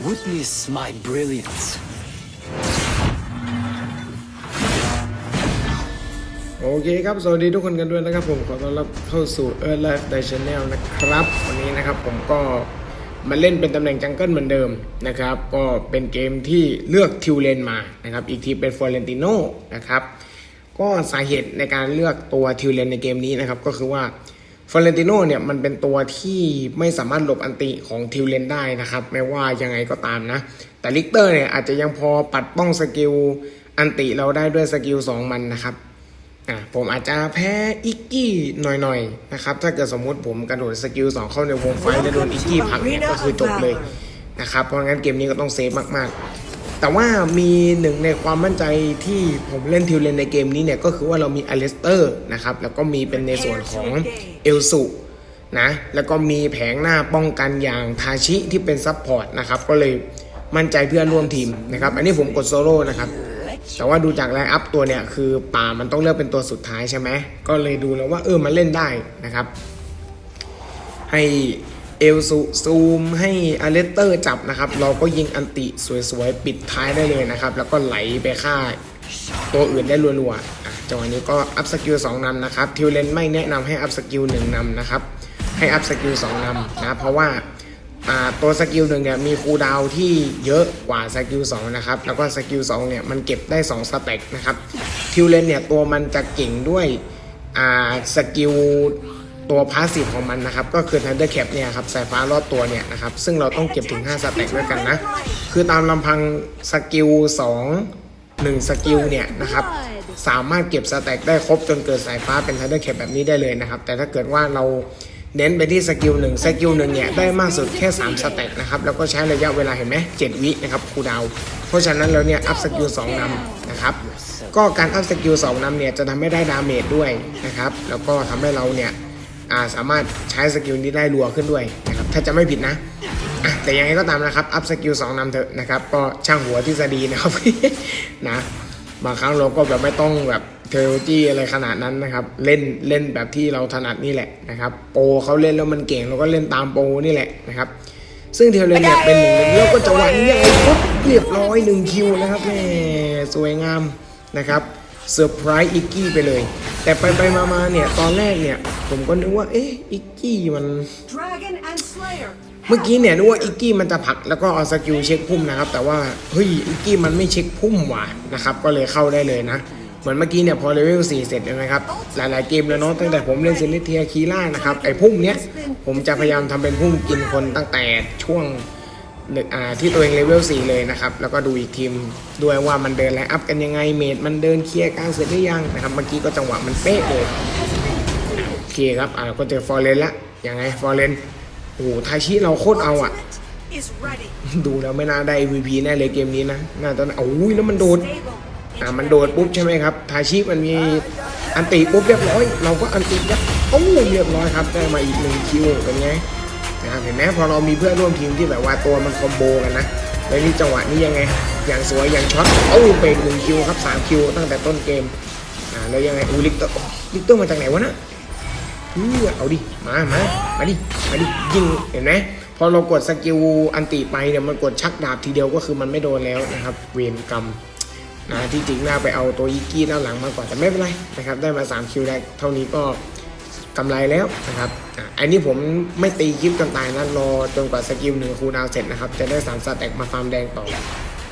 Witness my brilliance. โอเคครับ สวัสดีทุกคนกันด้วยนะครับผม ขอต้อนรับเข้าสู่ Earth Life Day Channel นะครับ วันนี้นะครับผมก็มาเล่นเป็นตำแหน่งจังเกิลเหมือนเดิมนะครับ ก็เป็นเกมที่เลือกทิวเลนมานะครับ อีกทีเป็นฟอร์เรนติโนนะครับ ก็สาเหตุในการเลือกตัวทิวเลนในเกมนี้นะครับ ก็คือว่า ฟอร์เรนติโนเนี่ยมันเป็นตัวที่ไม่สามารถหลบอันติของทิวเลนได้นะครับไม่ว่ายังไงก็ตามนะ แต่ลิกเตอร์เนี่ยอาจจะยังพอปัดป้องสกิลอันติเราได้ด้วยสกิล2มันนะครับอะผมอาจจะแพ้อิกกี้หน่อยๆนะครับถ้าเกิดสมมุติผมกระโดดสกิลสองเข้าในวงไฟแล้วโดนอิกกี้ผักเนี่ยก็คือจบเลยนะครับเพราะงั้นเกมนี้ก็ต้องเซฟมากๆ แต่ว่ามีหนึ่งในความมั่นใจที่ผมเล่นทิวเลนในเกมนี้เนี่ย ก็คือว่าเรามีอเลสเตอร์นะครับ แล้วก็มีเป็นในส่วนของเอลสุนะ แล้วก็มีแผงหน้าป้องกันอย่างทาชิที่เป็นซับพอร์ตนะครับ ก็เลยมั่นใจเพื่อนร่วมทีมนะครับ อันนี้ผมกดโซโล่นะครับ แต่ว่าดูจากไลน์อัพตัวเนี่ย คือป่ามันต้องเลือกเป็นตัวสุดท้ายใช่ไหมก็เลยดูแล้วว่าเออมันเล่นได้นะครับ ให้ เอลซูซูมให้อเลสเตอร์จับนะครับ เราก็ยิงอันติสวยๆ ปิดท้ายได้เลยนะครับ แล้วก็ไหลไปฆ่าตัวอื่นได้รัวๆอะจังหวะนี้ก็อัพสกิล2นำนะครับ ทิวเลนไม่แนะนำให้อัพสกิล1นำนะครับ ให้อัพสกิล2นำนะ เพราะว่าตัวสกิลหนึ่งเนี่ยมีคูดาวที่เยอะกว่าสกิลสองนะครับ แล้วก็สกิลสองเนี่ยมันเก็บได้2สเต็กนะครับ ทิวเลนเนี่ยตัวมันจะเก่งด้วยสกิล ตัวพาสซีฟของมันนะครับ ก็คือ Thunder Cap เนี่ยครับสายฟ้ารอบตัวเนี่ยนะครับ ซึ่งเราต้องเก็บถึง 5สเต็กด้วยกันนะ คือตามลำพังสกิล 2 1 สกิลเนี่ยนะครับสามารถเก็บสแต็กได้ครบจนเกิดสายฟ้าเป็น Thunder Cap แบบนี้ได้เลยนะครับ แต่ถ้าเกิดว่าเราเน้นไปที่สกิลหนึ่งสกิลหนึ่งเนี่ยได้มากสุดแค่ 3 สเต็กนะครับ แล้วก็ใช้ระยะเวลาเห็นไหม7วินะครับคูดาว เพราะฉะนั้นแล้วเนี่ยอัพสกิล2นำนะครับก็การอัพสกิล2นำเนี่ยจะทำให้ได้ดาเมจด้วยนะครับ แล้วก็ทำให้เราเนี่ย สามารถใช้สกิลนี้ได้รัวขึ้นด้วยนะครับถ้าจะไม่ผิดนะอะแต่ยังไงก็ตามนะครับ อัพสกิล2นำเถอะนะครับ ก็ช่างหัวทฤษฎีนะครับนะบางครั้งเราก็แบบไม่ต้องแบบเทโลจีอะไรขนาดนั้นนะครับ เล่นเล่นแบบที่เราถนัดนี่แหละนะครับ โปรเขาเล่นแล้วมันเก่งเราก็เล่นตามโปรนี่แหละนะครับ ซึ่งเทเลนเนี่ยเป็นหนึ่งในแล้วก็จังหวะนี้ยังไงปุ๊บเรียบร้อยหนึ่งคิวนะครับแม่สวยงามนะครับ เซอร์ไพรส์อิกกี้ไปเลย แต่ไปไปมามาเนี่ย ตอนแรกเนี่ย ผมก็นึกว่า เอ๊ะอิกกี้มัน Dragon and Slayer. เมื่อกี้เนี่ยนึกว่าอิกกี้มันจะผลักแล้วก็เอาสกิลเช็คพุ่มนะครับ แต่ว่า เฮ้ยอิกกี้มันไม่เช็คพุ่มว่ะนะครับ ก็เลยเข้าได้เลยนะ เหมือนเมื่อกี้เนี่ยพอเลเวล4เสร็จนะครับ หลายๆเกมแล้วเนาะตั้งแต่ผมเล่นเซเลเทียคีล่านะครับไอ้พุ่มเนี้ยผมจะพยายามทำเป็นพุ่มกินคนตั้งแต่ช่วงหนึ่งอ่า ที่ตัวเองเลเวล4เลยนะครับ แล้วก็ดูอีกทีมด้วยว่ามันเดินไลน์อัพกันยังไง เมดมันเดินเคลียร์กลางเสร็จหรือยังนะครับ เมื่อกี้ก็จังหวะมันเป๊ะเลยโอเคครับอ่าก็เจอฟอร์เรนละยังไงฟอร์เรนโอ้โหทาชิเราโคตรเอาอะดูแล้วไม่น่าได้ MVP แน่เลยเกมนี้นะน่าจะโอ้ยแล้วมันโดดอ่ามันโดดปุ๊บใช่ไหมครับทาชิมันมีอันติปุ๊บเรียบร้อย เราก็อันติยัดโอ้เรียบร้อยครับได้มาอีกหนึ่งคิวเป็นไง นะครับเห็นไหมพอเรามีเพื่อนร่วมทีมที่แบบว่าตัวมันคอมโบกันนะแล้วนี่จังหวะนี้ยังไง อย่างสวยอย่างช็อตโอ้เป็นหนึ่งคิวครับสามคิวตั้งแต่ต้นเกมอ่าแล้วยังไงอูลิกเตอร์ลิกเตอร์มาจากไหนวะนะเออเอาดิมามามาดิมาดิยิงเห็นไหมพอเรากดสกิลอันติไปเนี่ยมันกดชักดาบทีเดียวก็คือมันไม่โดนแล้วนะครับ เวรกรรมนะที่จริงน่าไปเอาตัวอีกี้ด้านหลังมากกว่าแต่ไม่เป็นไรนะครับ ได้มา3คิวได้เท่านี้ก็กำไรแล้วนะครับ อันนี้ผมไม่ตีคลิปกันตายนะรอจนกว่าสกิลหนึ่งคูดาวเสร็จนะครับ จะได้สามสแต็กมาฟาร์มแดงต่อ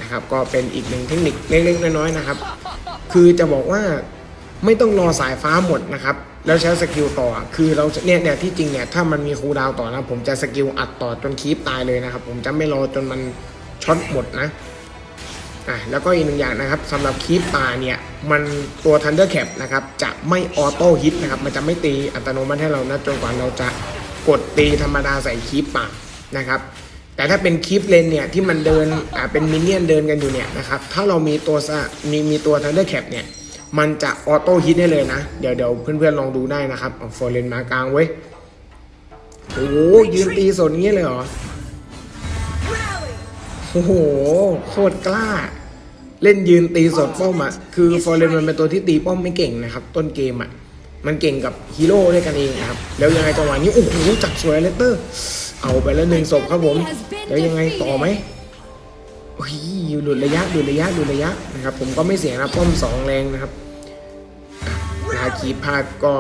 นะครับก็เป็นอีกหนึ่งเทคนิคเล็กๆน้อยๆนะครับ คือจะบอกว่าไม่ต้องรอสายฟ้าหมดนะครับ แล้วใช้สกิลต่อ คือเราเนี่ยเนี่ยที่จริงเนี่ยถ้ามันมีคูดาวต่อนะ ผมจะสกิลอัดต่อจนคีปตายเลยนะครับ ผมจะไม่รอจนมันช็อตหมดนะอะแล้วก็อีกหนึ่งอย่างนะครับสำหรับคีปป่าเนี่ยมันตัว Thunder Cap นะครับจะไม่ออโต้ฮิตนะครับ มันจะไม่ตีอัตโนมัติให้เรานะจนกว่าเราจะ กดตีธรรมดาใส่คีปป่านะครับแต่ถ้าเป็นคีปเลนเนี่ยที่มันเดินอ่าเป็นมินเนี่ยนเดินกันอยู่เนี่ยนะครับถ้าเรามีตัวซะมีมีตัว Thunder Cap เนี่ยมันจะออโต้ฮิตได้เลยนะ เดี๋ยวเดี๋ยวเพื่อนๆลองดูได้นะครับเอาฟอร์เรนมากลางเว้ยโอ้โหยืนตีสดงี้เลยเหรอโอ้โหโคตรกล้า เล่นยืนตีสดป้อมอะคือฟอร์เรนมันเป็นตัวที่ตีป้อมไม่เก่งนะครับ ต้นเกมอะ มันเก่งกับฮีโร่ด้วยกันเองนะครับ แล้วยังไงจังหวะนี้โอ้โหจับสวยเลสเตอร์ เอาไปแล้วหนึ่งศพครับผม แล้วยังไงต่อไหมโอ้ยหลุดระยะหลุดระยะหลุดระยะนะครับ ผมก็ไม่เสียนะป้อมสองแรงนะครับนาคีพาดก็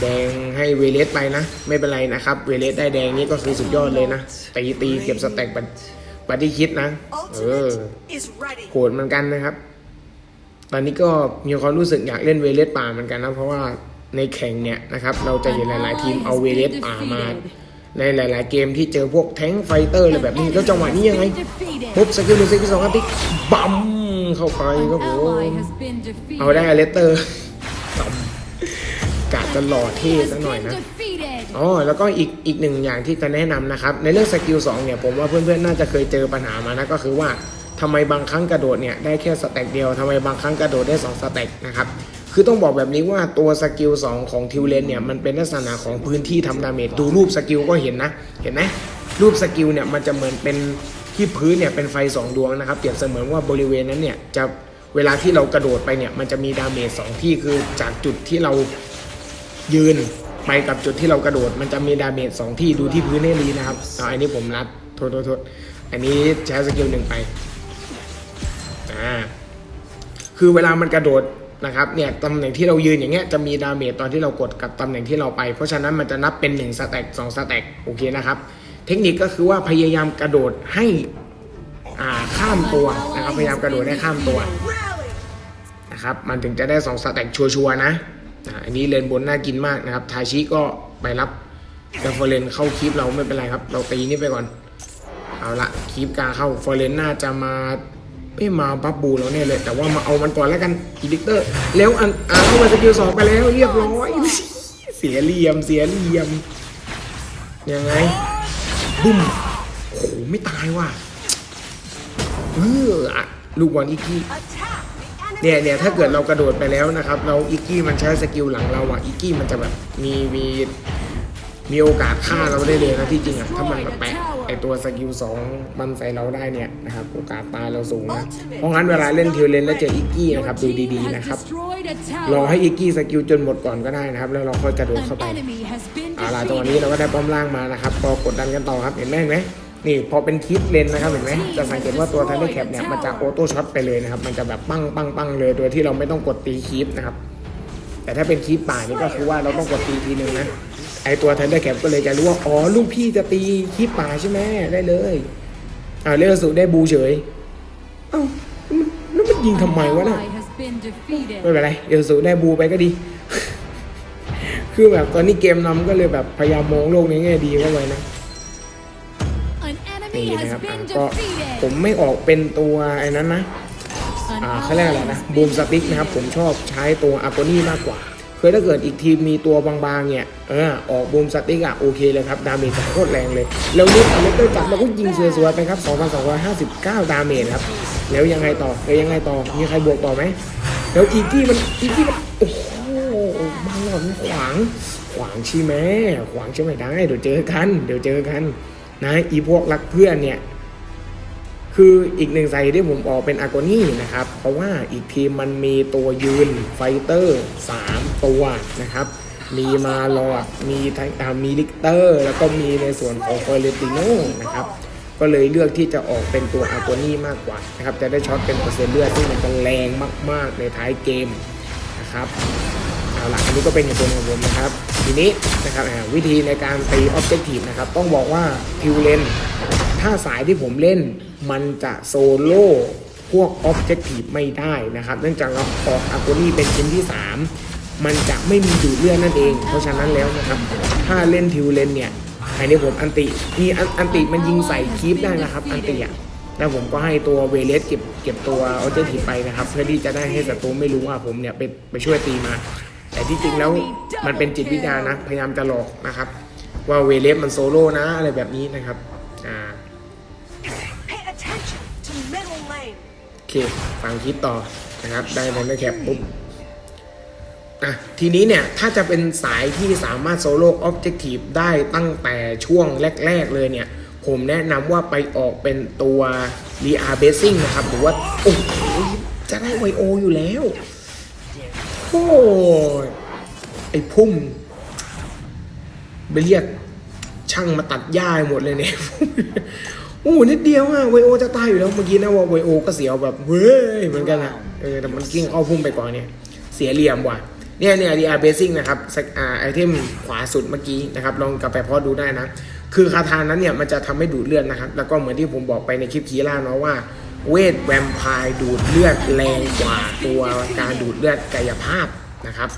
แดงให้เวเลสไปนะ ไม่เป็นไรนะครับ เวเลสได้แดงนี่ก็คือสุดยอดเลยนะตีตีเก็บสแต็กบัดบัดดี้คิดนะ เออโหดเหมือนกันนะครับ ตอนนี้ก็มีความรู้สึกอยากเล่นเวเลสป่าเหมือนกันนะเพราะว่าในแข่งเนี่ยนะครับเราจะเห็นหลาย ๆ ทีมเอาเวเลสป่ามา ในหลาย ๆ เกมที่เจอพวกแท้งไฟเตอร์อะไรแบบนี้ แล้วจังหวะนี้ยังไงปุ๊บสกิลหนึ่งสกิลสองอันติบัมเข้าไปครับผมเอาได้อเลสเตอร์ต่ำกะจะหล่อเท่ซะหน่อยนะอ๋อแล้วก็อีกอีกหนึ่งอย่างที่จะแนะนำนะครับ ในเรื่องสกิล2เนี่ยผมว่าเพื่อน ๆ น่าจะเคยเจอปัญหามานะก็คือว่า ทำไมบางครั้งกระโดดเนี่ยได้แค่สแต็กเดียวทำไมบางครั้งกระโดดได้2สแต็กนะครับคือต้องบอกแบบนี้ว่าตัวสกิล2ของทิวเลนเนี่ยมันเป็นลักษณะของพื้นที่ทำดาเมจดูรูปสกิลก็เห็นนะเห็นไหมรูปสกิลเนี่ยมันจะเหมือนเป็นที่พื้นเนี่ยเป็นไฟ 2 ดวงนะครับเปรียบเสมือนว่าบริเวณนั้นเนี่ยจะเวลาที่เรากระโดดไปเนี่ยมันจะมีดาเมจสองที่คือจากจุดที่เรายืนไปกับจุดที่เรากระโดด มันจะมีดาเมจสองที่ดูที่พื้นให้ดีนะครับเอาอันนี้ผมรับโทษโทษโทษอันนี้ใช้สกิลหนึ่งไป อ่าคือเวลามันกระโดดนะครับเนี่ยตำแหน่งที่เรายืนอย่างเงี้ยจะมีดาเมจตอนที่เรากดกับตำแหน่งที่เราไป เพราะฉะนั้นมันจะนับเป็น1สแต็ก2สแต็กโอเคนะครับ เทคนิคก็คือว่าพยายามกระโดดให้อ่าข้ามตัวนะครับพยายามกระโดดให้ข้ามตัวนะครับมันถึงจะได้2สแต็กชัวร์ๆนะอันนี้เลนบนน่ากินมากนะครับทาชิก็ไปรับเดฟเฟอร์เรนเข้าคลิปเราไม่เป็นไรครับ เราตีนี่ไปก่อน เอาละคลิปกลางเข้าเฟอร์เรนน่าจะมา ไม่มาบับบูเราแน่เลย แต่ว่ามาเอามันก่อนแล้วกันอีดิกเตอร์ แล้วอันอ่าเข้ามาสกิลสองไปแล้วเรียบร้อย เสียเหลี่ยมเสียเหลี่ยม ยังไง บุ้มโอ้โหไม่ตายว่ะเอออะลูกบอลอีกที Attack the enemy. เนี่ยเนี่ยถ้าเกิดเรากระโดดไปแล้วนะครับ เราอิกกี้มันใช้สกิลหลังเราอะอิกกี้มันจะแบบมีมี มีโอกาสฆ่าเราได้เลยนะที่จริงอะถ้ามันแบบแปะไอตัวสกิลสองมันใส่เราได้เนี่ยนะครับโอกาสตายเราสูงนะเพราะงั้นเวลาเล่นเทเลนแล้วเจออิกกี้นะครับดูดีๆนะครับรอให้อิกกี้สกิลจนหมดก่อนก็ได้นะครับ แล้วเราค่อยกระโดดเข้าไปเอาล่ะตรงนี้เราก็ได้ป้อมล่างมานะครับก็กดดันกันต่อครับเห็นไหมเห็นไหมนี่พอเป็นทิปเลนนะครับเห็นไหมจะสังเกตว่าตัวทันเดอร์แคปเนี่ยมันจะออโต้ช็อตไปเลยนะครับ มันจะแบบปังปังปังเลยโดยที่เราไม่ต้องกดตีคีปนะครับแต่ถ้าเป็นคีปป่านี่ก็คือว่าเราต้องกดตีทีนึงนะ ไอตัวทันเดอร์แคปก็เลยจะรู้ว่า อ๋อ ลูกพี่จะตีคีปป่าใช่ไหมได้เลยอ่าเลอสุได้บูเฉย เอ้าแล้วมันยิงทำไมวะน่ะไม่เป็นไรเอลสูได้บูไปก็ดี คือแบบตอนนี้เกมนำก็เลยแบบพยายามมองโลกในแง่ดีเข้าไว้นะนี่นะครับอะก็ผมไม่ออกเป็นตัวไอ้นั้นนะอ่าเขาเรียกอะไรนะบูมสติ๊กนะครับ ผมชอบใช้ตัวอาร์โกนี่มากกว่า คือถ้าเกิดอีกทีมมีตัวบางๆเนี่ยเออออกบูมสติ๊กอะโอเคเลยครับดาเมจจะโคตรแรงเลย แล้วนิดอเล็กเตอร์จับแล้วก็ยิงสวยๆไปครับ 2,259 ดาเมจครับ แล้วยังไงต่อแล้วยังไงต่อมีใครบวกต่อไหมแล้วอีกที่มันอีกที่มันโอ้โหบางหลอนขวางขวางใช่ไหมขวางใช่ไหมได้เดี๋ยวเจอกัน เดี๋ยวเจอกันนะอีพวกรักเพื่อนเนี่ยคืออีกหนึ่งไซต์ที่ผมออกเป็นอากอนี่นะครับ ราะว่าอีกทีมมันมีตัวยืนไฟเตอร์ 3 ตัวนะครับ มีมาลอดมีทังมีลิกเตอร์ แล้วก็มีในส่วนของเฟอร์เรติโนนะครับก็เลยเลือกที่จะออกเป็นตัวอากนี่มากกว่านะครับจะได้ช็อตเป็นเปอร์เซ็นต์เลือดซึ่งมันจะแรงมาก ๆ ในท้ายเกมนะครับเอาล่ะอันนี้ก็เป็นเหตุผลของผมนะครับ ทีนี้นะครับวิธีในการตีออบเจกตีฟนะครับต้องบอกว่าพิวเลนถ้าสายที่ผมเล่นมันจะโซโล่ พวกออบเจกตีฟไม่ได้นะครับ เนื่องจากเราออกอากูนี่เป็นชิ้นที่ 3 มันจะไม่มีดูดเลือดนั่นเอง เพราะฉะนั้นแล้วนะครับ ถ้าเล่นทิวเลนเนี่ยอันนี้ผมอันตินี่อันติมันยิงใส่คีปได้นะครับ อันติอะแล้วผมก็ให้ตัวเวเลสเก็บเก็บตัวออเจทีไปนะครับ เพื่อที่จะได้ให้ศัตรูไม่รู้ว่าผมเนี่ยไปไปช่วยตีมา แต่ที่จริงแล้วมันเป็นจิตวิทยานะ พยายามจะหลอกนะครับ ว่าเวเลสมันโซโล่นะอะไรแบบนี้นะครับอ่า โอเค ฟังคลิปต่อนะครับ ได้ในแคปปุ๊บอะทีนี้เนี่ย ถ้าจะเป็นสายที่สามารถโซโล่ออบเจกตีฟได้ตั้งแต่ช่วงแรก ๆ เลยเนี่ย ผมแนะนำว่าไปออกเป็นตัวรีอาร์เบสซิ่งนะครับ หรือว่า โอ้โหจะได้ไวโออยู่แล้วโอ้ยไอ้พุ่ม ไปเรียกช่างมาตัดหญ้าให้หมดเลยเนี่ย อ้โหนิดเดียวอะไวโอจะตายอยู่แล้วเมื่อกี้นะว่าไวโอก็เสียวแบบเว้ยเหมือนกันอะเออแต่มันกิ้งเข้าพุ่มไปก่อนเนี่ย เสียเหลี่ยมว่ะเนี่ยเนี่ยดีอาร์เบซิ่งนะครับสักอ่าไอเทมขวาสุดเมื่อกี้นะครับลองกลับไปพอดูได้นะ คือคาถานั้นเนี่ยมันจะทำให้ดูดเลือดนะครับ แล้วก็เหมือนที่ผมบอกไปในคลิปคีล่าเนาะว่าเวทแวมไพร์ดูดเลือดแรงกว่าตัวการดูดเลือดกายภาพนะครับ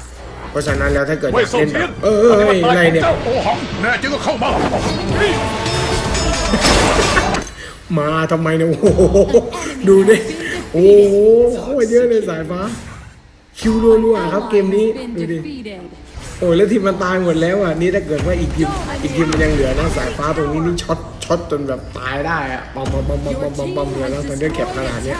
เพราะฉะนั้นแล้วถ้าเกิดอเว่ยยากส่งเล่นแบเทียบนเออเออเอออะไรเนี่ยเจ้าโอหังแน่จริงก็เข้ามานี่ มาทำไมเนี่ยโอ้โหดูดิโอ้โหโคตรเยอะเลยสายฟ้า คิวรัวๆครับเกมนี้ดูดิโอ้ยแล้วทีมมันตายหมดแล้วอะนี่ถ้าเกิดว่าอีกทีมอีกทีมมันยังเหลือนะสายฟ้าตรงนี้นี่ช็อตช็อตจนแบบตายได้อะปอมปอมปอมปอมปอมปอมปอมเลยแล้วตอนนี้เก็บขนาดเนี้ย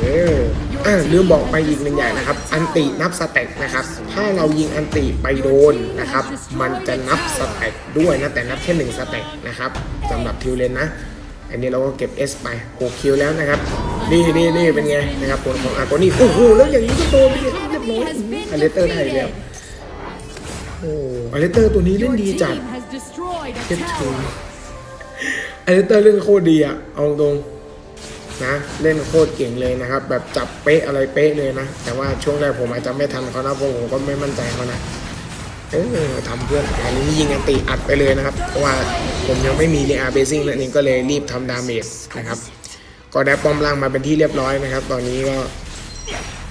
เออ อะลืมบอกไปอีกหนึ่งอย่างนะครับ อันตินับสเต็กนะครับ ถ้าเรายิงอันติไปโดนนะครับ มันจะนับสเต็กด้วยนะ แต่นับแค่หนึ่งสเต็กนะครับสำหรับทิวเลนนะ อันนี้เราก็เก็บ S ไป6คิวแล้วนะครับ นี่นี่นี่เป็นไงนะครับผลของอาร์โกนี่ โอ้โห แล้วอย่างนี้ก็โดนไปเรียบร้อยอเลสเตอร์ได้แล้วโอ้อเลสเตอร์ตัวนี้เล่นดีจัดเทียบถึงอเลสเตอร์เล่นโคตรดีอะเอาตรง นะเล่นโคตรเก่งเลยนะครับ แบบจับเป๊ะอะไรเป๊ะเลยนะ แต่ว่าช่วงแรกผมอาจจะไม่ทันเขานะเพราะผมก็ไม่มั่นใจเขานะเออทำเพื่อนอันนี้ยิงกันตีอัดไปเลยนะครับเพราะว่าผมยังไม่มีเรียเบซิ่งนั่นเองก็เลยรีบทำดาเมจนะครับ ก็ได้ป้อมล่างมาเป็นที่เรียบร้อยนะครับ ตอนนี้ก็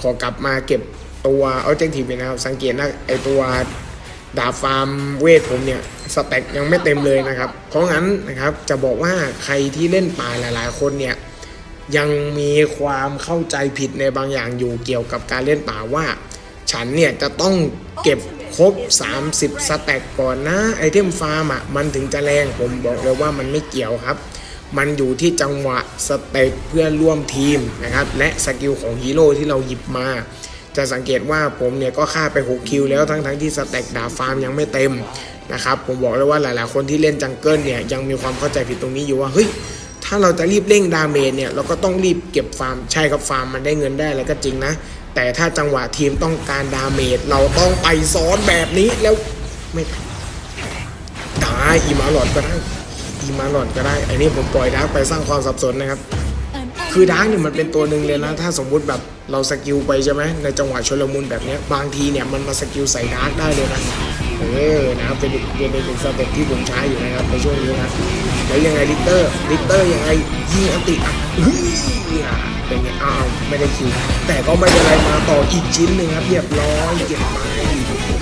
ขอกลับมาเก็บตัวเอาเจกทีนะครับ สังเกตนะไอตัวดาบฟาร์มเวทผมเนี่ยสเต็กยังไม่เต็มเลยนะครับ เพราะงั้นนะครับจะบอกว่าใครที่เล่นป่าหลาย ๆ คนเนี่ย ยังมีความเข้าใจผิดในบางอย่างอยู่เกี่ยวกับการเล่นป่าว่า ฉันเนี่ยจะต้องเก็บครบ 30 สแต็กก่อนนะไอเทมฟาร์มอะมันถึงจะแรงผมบอกเลยว่ามันไม่เกี่ยวครับ มันอยู่ที่จังหวะสเต็กเพื่อร่วมทีมนะครับ และสกิลของฮีโร่ที่เราหยิบมา จะสังเกตว่าผมเนี่ยก็ฆ่าไป 6 คิวแล้วทั้งทั้งๆที่สเต็กดาฟาร์มยังไม่เต็มนะครับผมบอกเลยว่าหลายๆคนที่เล่นจังเกิลเนี่ยยังมีความเข้าใจผิดตรงนี้อยู่ว่าเฮ้ย ถ้าเราจะรีบเร่งดาเมจเนี่ยเราก็ต้องรีบเก็บฟาร์มใช่ครับฟาร์มมันได้เงินได้อะไรก็จริงนะ แต่ถ้าจังหวะทีมต้องการดาเมจเราต้องไปซ้อนแบบนี้แล้วไม่ได้อีมาหลอดก็ได้อีมาหลอดก็ได้อันนี้ผมปล่อยดาร์กไปสร้างความสับสนนะครับคือดาร์กเนี่ยมันเป็นตัวหนึ่งเลยนะถ้าสมมุติแบบเราสกิลไปใช่ไหมในจังหวะชลมุนแบบนี้บางทีเนี่ยมันมาสกิลใส่ดาร์กได้เลยนะ เออนะครับเป็นเป็นอีกหนึ่งสเต็ปที่ผมใช้อยู่นะครับในช่วงนี้นะแล้วยังไงลิเตอร์ลิเตอร์ยังไงยิงอันติอะเฮ้ยอะเป็นไงอ้าวไม่ได้คิวแต่ก็ไม่เป็นไรมาต่ออีกชิ้นหนึ่งครับเรียบร้อยเก็บไป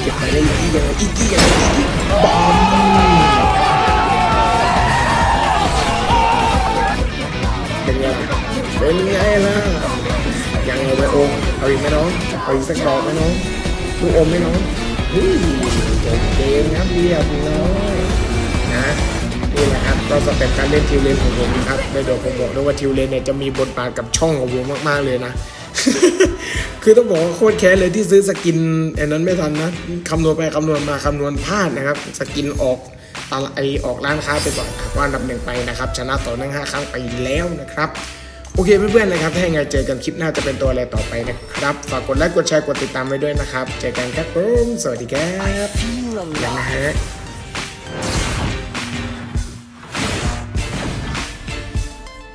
เก็บไปได้อีกที่ยังไงอีกที่ยังไงอีกที่บอมเป็นไงล่ะเป็นไงล่ะยังไงไปโอมเอาอีกไหมน้องเอาอีกสักดอกไหมน้องลูกอมไหมน้อง เฮ้ยจบเกมครับเรียบร้อยนะนี่แหละครับก็สเต็ปการเล่นทิวเลนของผมนะครับในเดี๋ยวผมบอกด้วยว่าทิวเลนเนี่ยจะมีบทบาทกับช่องของผมมากๆเลยนะคือต้องบอกว่าโคตรแค้นเลยที่ซื้อสกินอันนั้นไม่ทันนะคำนวณไปคำนวณมาคำนวณพลาดนะครับ สกินออกตลาไอออกร้านค้าไปก่อนอะก็อันดับหนึ่งไปนะครับ ชนะต่อเนื่องห้าครั้งไปแล้วนะครับ โอเคเพื่อนๆนะครับ ถ้ายังไงเจอกันคลิปหน้าจะเป็นตัวอะไรต่อไปนะครับ ฝากกดไลค์กดแชร์กดติดตามไว้ด้วยนะครับ เจอกันครับผมสวัสดีครับแล้วนะฮะ